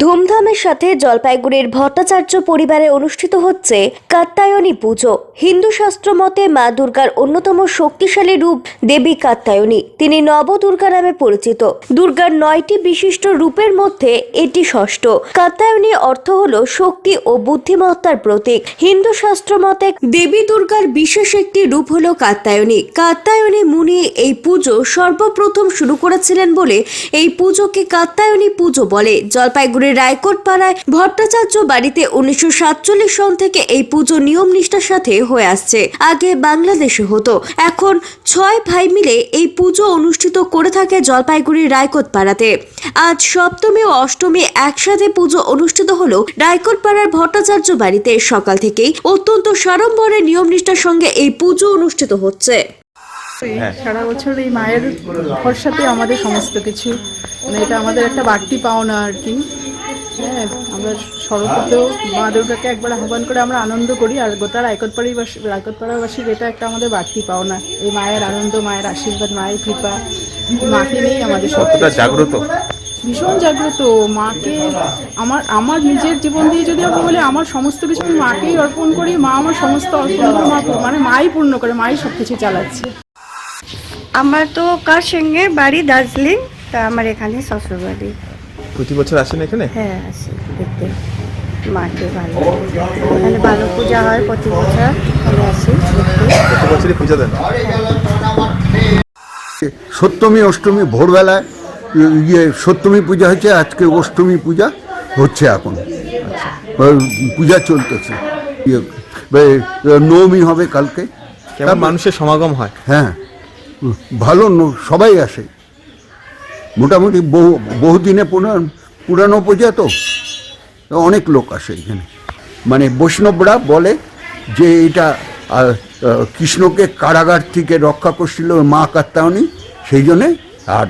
ধুমধামের সাথে জলপাইগুড়ির ভট্টাচার্য পরিবারে অনুষ্ঠিত হচ্ছে কাত্তায়নী পুজো। হিন্দু শাস্ত্র মতে মা দুর্গার অন্যতম শক্তিশালী রূপ দেবী কাত্তায়নী তিনি নব নবদুর্গা নামে পরিচিত। দুর্গার নয়টি বিশিষ্ট রূপের মধ্যে এটি ষষ্ঠ। কাত্তায়নী অর্থ হল শক্তি ও বুদ্ধিমত্তার প্রতীক। হিন্দু শাস্ত্র মতে দেবী দুর্গার বিশেষ একটি রূপ হল কাত্তায়নী কাত্তায়নী মুনি এই পুজো সর্বপ্রথম শুরু করেছিলেন বলে এই পুজোকে কাত্তায়নী পুজো বলে। জলপাইগুড়ির রায়কোট পাড়ায় ভট্টাচার্য বাড়িতে উনিশশো সাতচল্লিশ সন থেকে এই পুজো নিয়ম নিষ্ঠার সাথে হয়ে আসছে। আগে বাংলাদেশে হতো। এখন ছয় ভাই মিলে এই পুজো অনুষ্ঠিত করে থাকে জলপাইগুড়ির রায়কোট পাড়াতে আজ সপ্তমী ও অষ্টমী একসাথে পুজো অনুষ্ঠিত হলো রায়কোট পাড়ার ভট্টাচার্য বাড়িতে সকাল থেকেই। অত্যন্ত সাড়ম্বরে নিয়ম নিষ্ঠার সঙ্গে এই পুজো অনুষ্ঠিত হচ্ছে। সারা বছর এই মায়ের ভরসাতে আমাদের সমস্ত কিছু। মানে এটা আমাদের একটা বাড়তি পাওনা আর কি। হ্যাঁ আমরা শরতেও মা দুর্গাকে একবার আহ্বান করে আমরা আনন্দ করি আর গোটা রায়কটপাড়িবাসী রায়কটপাড়াবাসীর এটা একটা আমাদের বাড়তি পাওনা। এই মায়ের আনন্দ মায়ের আশীর্বাদ মায়ের কৃপা মাকে নিয়েই আমাদের সব কতটা জাগ্রত? ভীষণ জাগ্রত। মাকে আমার আমার নিজের জীবন দিয়ে যদি আমি বলি আমার সমস্ত কিছু আমি মাকেই অর্পণ করি মা আমার সমস্ত অর্পণ করে মা মানে মাই পূর্ণ করে মাই সব কিছু চালাচ্ছে। আমার তো কার সঙ্গে বাড়ি দার্জিলিং তা আমার এখানে শ্বশুর বাড়ি প্রতি বছর আসেন এখানে? হ্যাঁ আসি দেখতে। মাকে ভালো এখানে ভালো পূজা হয় প্রতি বছর। আমি আসি প্রতি বছরই পূজা দেন? সপ্তমী অষ্টমী ভোরবেলায় ইয়ে সপ্তমী পূজা হচ্ছে আজকে অষ্টমী পূজা হচ্ছে এখন। পূজা চলতেছে। ইয়ে, নবমী হবে কালকে। কেমন মানুষের সমাগম হয়? হ্যাঁ ভালো ন- সবাই আসে। মোটামুটি বহু, বহুদিনে পুরা- পুরানো পূজা তো। অনেক লোক আসে এখানে। মানে বৈষ্ণবরা বলে যে এটা কৃষ্ণকে কারাগার থেকে রক্ষা করছিল মা কাত্তায়নী সেই জন্যে আর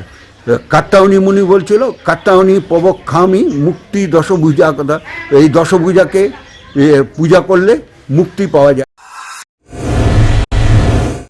কাত্তায়নী মুনি বলছিল কাত্তায়নী পবক্ষামি মুক্তি দশভূজা কথা এই দশভূজাকে পূজা করলে মুক্তি পাওয়া যায়।